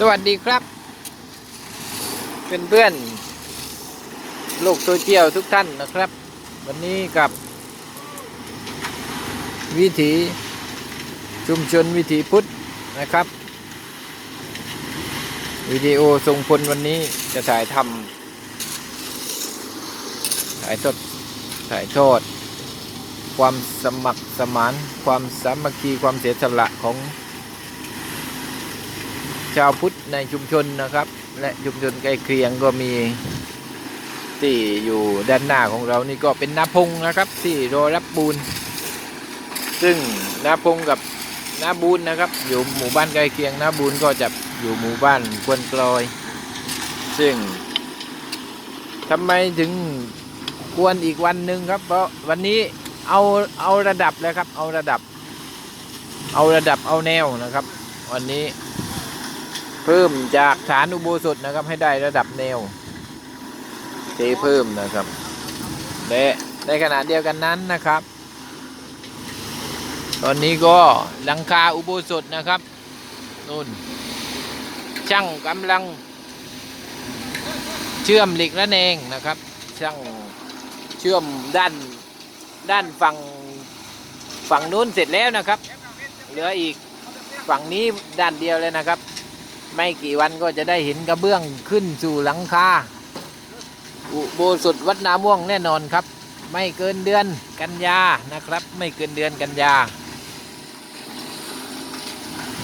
สวัสดีครับ เพื่อนเพื่อนโลกโซเชียลทุกท่านนะครับ วันนี้กับ วิถีชุมชนวิถีพุทธนะครับ วิดีโอทรงพลวันนี้จะถ่ายทำถ่ายทอดถ่ายทอด ความสมัครสมานความสามัคคีความเสียสละของ ชาวพุทธในชุมชนนะครับ และชุมชนใกล้เคียงก็มีที่อยู่ด้านหน้าของเรานี่ก็เป็นนาพงนะครับ ที่รอรับบูน ซึ่งนาพงกับนาบูนนะครับ อยู่หมู่บ้านใกล้เคียงนาบูนก็จะอยู่หมู่บ้านควนกลอย ซึ่งทำไมถึงควรอีกวันหนึ่งครับ เพราะวันนี้เอาเอาระดับเลยครับ เอาระดับ เอาระดับเอาแนวนะครับ วันนี้ เพิ่มจากฐานอุโบสถนะครับ ให้ได้ระดับแนวเทเพิ่มนะครับและในขณะเดียวกันนั้นนะครับ ตอนนี้ก็หลังคาอุโบสถนะครับนู่นช่างกำลัง เชื่อมเหล็กระแนงนะครับ ช่างเชื่อมด้านด้านฝั่งฝั่งนู้นเสร็จแล้วนะครับ เหลืออีกฝั่งนี้ด้านเดียวเลยนะครับ ไม่กี่วันก็จะได้เห็นกระเบื้องขึ้นสู่หลังคาอุโบสถวัดนาม่วงแน่นอนครับ ไม่เกินเดือนกันยานะครับ ไม่เกินเดือนกันยา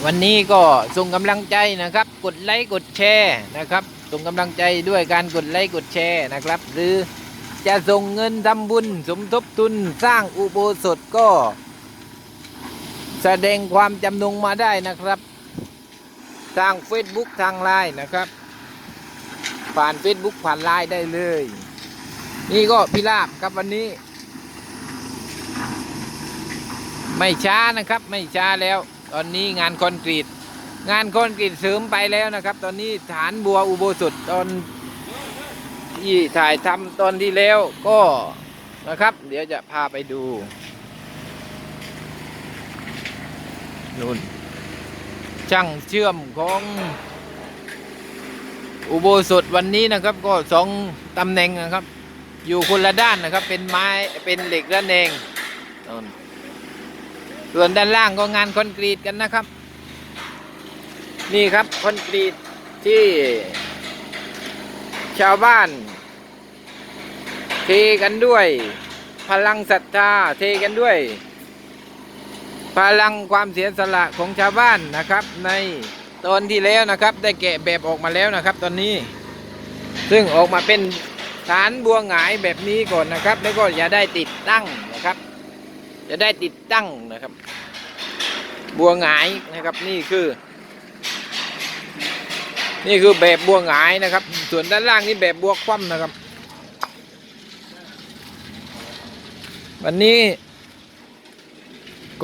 วันนี้ก็ส่งกำลังใจนะครับ กดไลค์กดแชร์นะครับส่งกำลังใจด้วยการกดไลค์กดแชร์นะครับ หรือจะส่งเงินทำบุญสมทบทุนสร้างอุโบสถก็ แสดงความจำนงมาได้นะครับ ทาง Facebook ทางไลน์นะครับ ผ่าน Facebook ผ่านไลน์ได้เลย นี่ก็พิราบครับวันนี้ ไม่ช้านะครับไม่ช้าแล้ว ตอนนี้งานคอนกรีต งานคอนกรีตเสริมไปแล้วนะครับ ตอนนี้ฐานบัวอุโบสถตอนที่ถ่ายทำตอนที่แล้วก็นะครับ เดี๋ยวจะพาไปดูนู่น ช่างเชื่อมของอุโบสถวันนี้นะครับ ก็สองตำแหน่งนะครับ อยู่คนละด้านนะครับ เป็นไม้เป็นเหล็กระแนงส่วนด้านล่างก็งานคอนกรีตกันนะครับ นี่ครับคอนกรีตที่ชาวบ้าน เทกันด้วย พลังศรัทธาเทกันด้วย พลังความเสียสละของชาวบ้านนะครับ ในตอนที่แล้วนะครับ ได้แกะแบบออกมาแล้วนะครับ ตอนนี้ ซึ่งออกมาเป็นฐานบัวหงายแบบนี้ก่อนนะครับ แล้วก็จะได้ติดตั้งนะครับ จะได้ติดตั้งนะครับ บัวหงายนะครับนี่คือ นี่คือแบบบัวหงายนะครับ ส่วนด้านล่างนี่แบบบัวคว่ำนะครับ วันนี้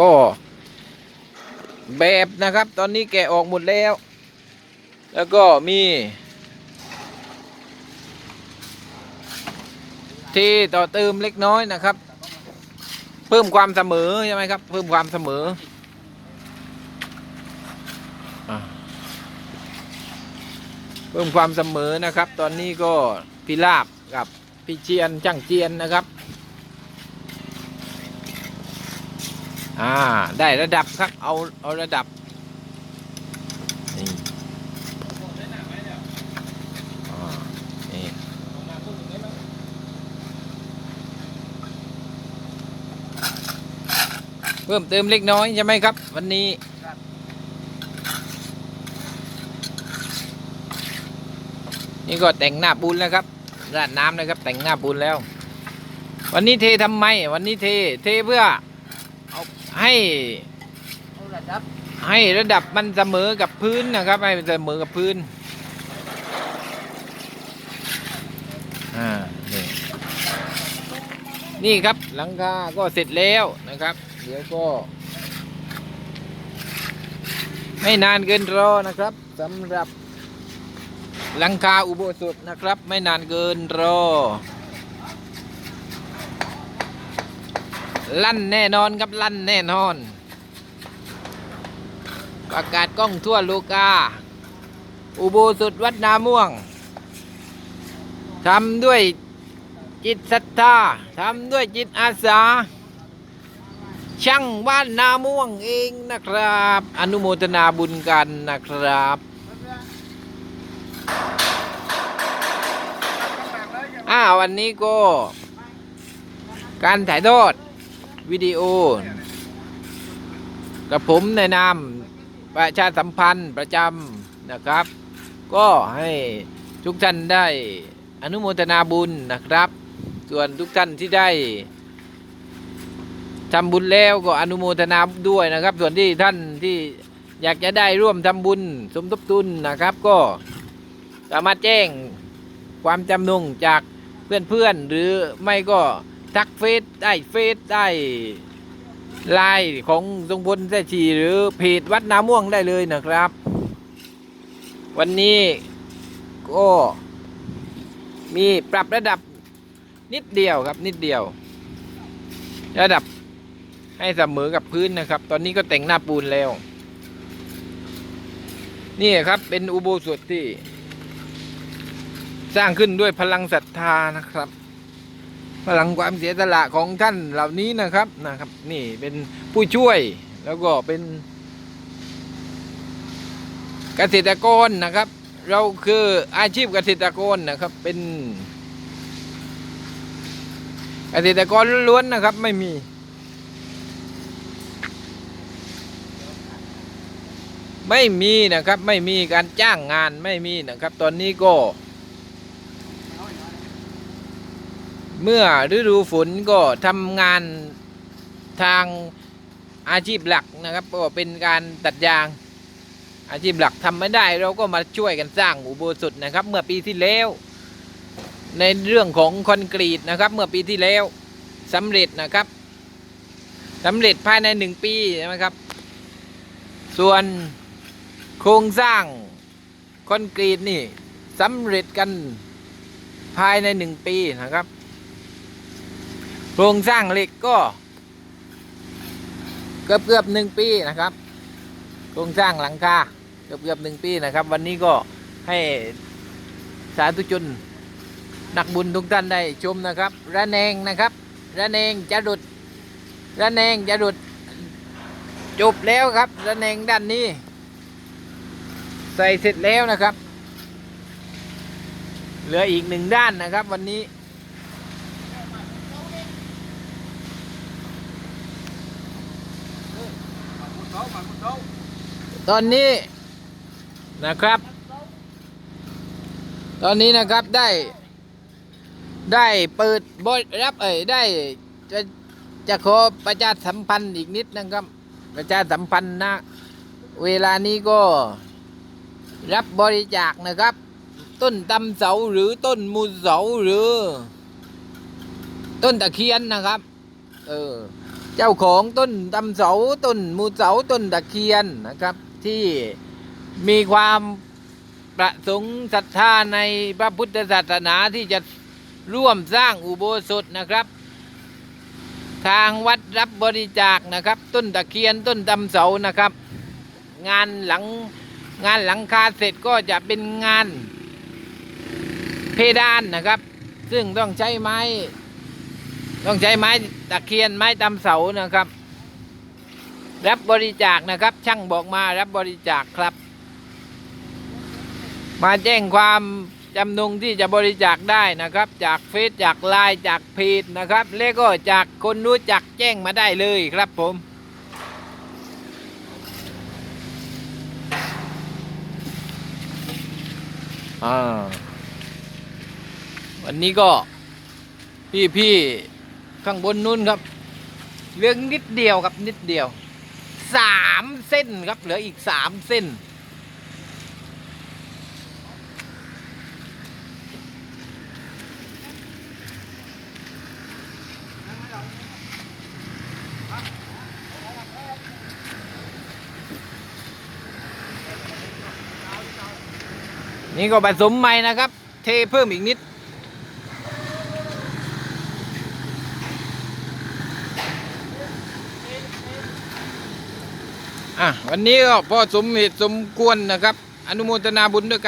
ก็แบบนะครับ ตอนนี้แกะออกหมดแล้ว แล้วก็มีที่ต่อเติมเล็กน้อยนะครับ เพิ่มความเสมอใช่ไหมครับ เพิ่มความเสมอเพิ่มความเสมอนะครับ ตอนนี้ก็พี่ลาบกับพี่เจียนช่างเจียนนะครับ อ่า ได้ระดับครับ เอา เอาระดับนี่อ่านี่เพิ่มเติมเล็กน้อย ใช่ไหมครับ วันนี้นี่ก็แต่งหน้าปูนแล้วครับราดน้ำนะครับ แต่งหน้าปูนแล้ว วันนี้เททำไม วันนี้เท เทเพื่อ ให้ระดับให้ระดับมันเสมอกับพื้นนะครับ ให้เสมอกับพื้น อ่า นี่ นี่ครับหลังคาก็เสร็จแล้วนะครับ เดี๋ยวก็ ไม่นานเกินรอนะครับสำหรับหลังคาอุโบสถนะครับ ไม่นานเกินรอ ลั่นแน่นอนครับลั่นแน่นอน ประกาศกล้องทั่วโลกา อุโบสถวัดนาม่วงทำด้วยจิตศรัทธาทำด้วยจิตอาสา ช่างบ้านนาม่วงเองนะครับ อนุโมทนาบุญกันนะครับอ้าววันนี้ก็ การถ่ายทอด วิดีโอ กับผมในนามประชาสัมพันธ์ประจำนะครับ ก็ให้ทุกท่านได้อนุโมทนาบุญนะครับ ส่วนทุกท่านที่ได้ทำบุญแล้วก็อนุโมทนาด้วยนะครับ ส่วนที่ท่านที่อยากจะได้ร่วมทำบุญสมทบทุนนะครับ ก็สามารถแจ้งความจำนงจากเพื่อนๆหรือไม่ก็ ทักเฟซได้เฟซได้ไลน์ของทรงพลแท้ชีหรือเพจวัดนาม่วงได้เลยนะครับ วันนี้ก็มีปรับระดับนิดเดียวครับนิดเดียว ระดับให้เสมอกับพื้นนะครับ ตอนนี้ก็แต่งหน้าปูนแล้ว นี่ครับเป็นอุโบสถที่ สร้างขึ้นด้วยพลังศรัทธานะครับ พลังความเสียสละของท่านเหล่านี้นะครับนะครับ นี่เป็นผู้ช่วยแล้วก็เป็น เกษตรกรนะครับ เราคืออาชีพเกษตรกรนะครับ เป็น เกษตรกรล้วนๆนะครับ ไม่มีไม่มีนะครับไม่มีการจ้างงานไม่มีนะครับ ตอนนี้ก็ เมื่อฤดูฝนก็ทำงานทางอาชีพหลักนะครับก็เป็นการตัดยาง อาชีพหลักทำไม่ได้ เราก็มาช่วยกันสร้างอุโบสถนะครับ เมื่อปีที่แล้ว ในเรื่องของคอนกรีตนะครับ เมื่อปีที่แล้วสำเร็จนะครับสำเร็จภายในหนึ่งปีใช่ไหมครับ ส่วนโครงสร้างคอนกรีตนี่สำเร็จกันภายในหนึ่งปีนะครับ โครงสร้างเหล็กก็ เกือบเกือบหนึ่งปีนะครับ โครงสร้างหลังคาเกือบเกือบหนึ่งปีนะครับ วันนี้ก็ให้สาธุชนนักบุญทุกท่านได้ชมนะครับ ระแนงนะครับ ระแนงจะดุดระแนงจะดุดจบแล้วครับระแนงด้านนี้ ใส่เสร็จแล้วนะครับ เหลืออีกหนึ่งด้านนะครับ วันนี้ ตอนนี้นะครับ ตอนนี้นะครับได้ ได้เปิดบริรับเอ่ยได้จะจะขอประชาสัมพันธ์อีกนิดนะครับ ประชาสัมพันธ์นะ เวลานี้ก็รับบริจาคนะครับ ต้นตำเสาหรือต้นมูเสาหรือ ต้นตะเคียนนะครับ เออ เจ้าของต้นตำเสาต้นมูเสาต้นตะเคียนนะครับ ที่มีความประสงค์ศรัทธาในพระพุทธศาสนาที่จะร่วมสร้างอุโบสถนะครับ ทางวัดรับบริจาคนะครับ ต้นตะเคียนต้นตำเสานะครับ งานหลังงานหลังคาเสร็จก็จะเป็นงานเพดานนะครับ ซึ่งต้องใช้ไม้ ต้องใช้ไม้ตะเคียนไม้ตำเสานะครับ รับบริจาคนะครับ ช่างบอกมารับบริจาคครับ มาแจ้งความจำนงที่จะบริจาคได้นะครับ จากเฟซจากไลน์จากเพจนะครับ และก็จากคนรู้จักแจ้งมาได้เลยครับผมอวันนี้ก็พี่พี่ ข้างบนนู้นครับเหลืองนิดเดียวครับนิดเดียวสามเส้นครับเหลืออีกสามเส้น นี่ก็ผสมใหม่นะครับ เทเพิ่มอีกนิด อะวันนี้ก็พอสมเหตุสมควรนะครับ อนุโมทนาบุญด้วยกัน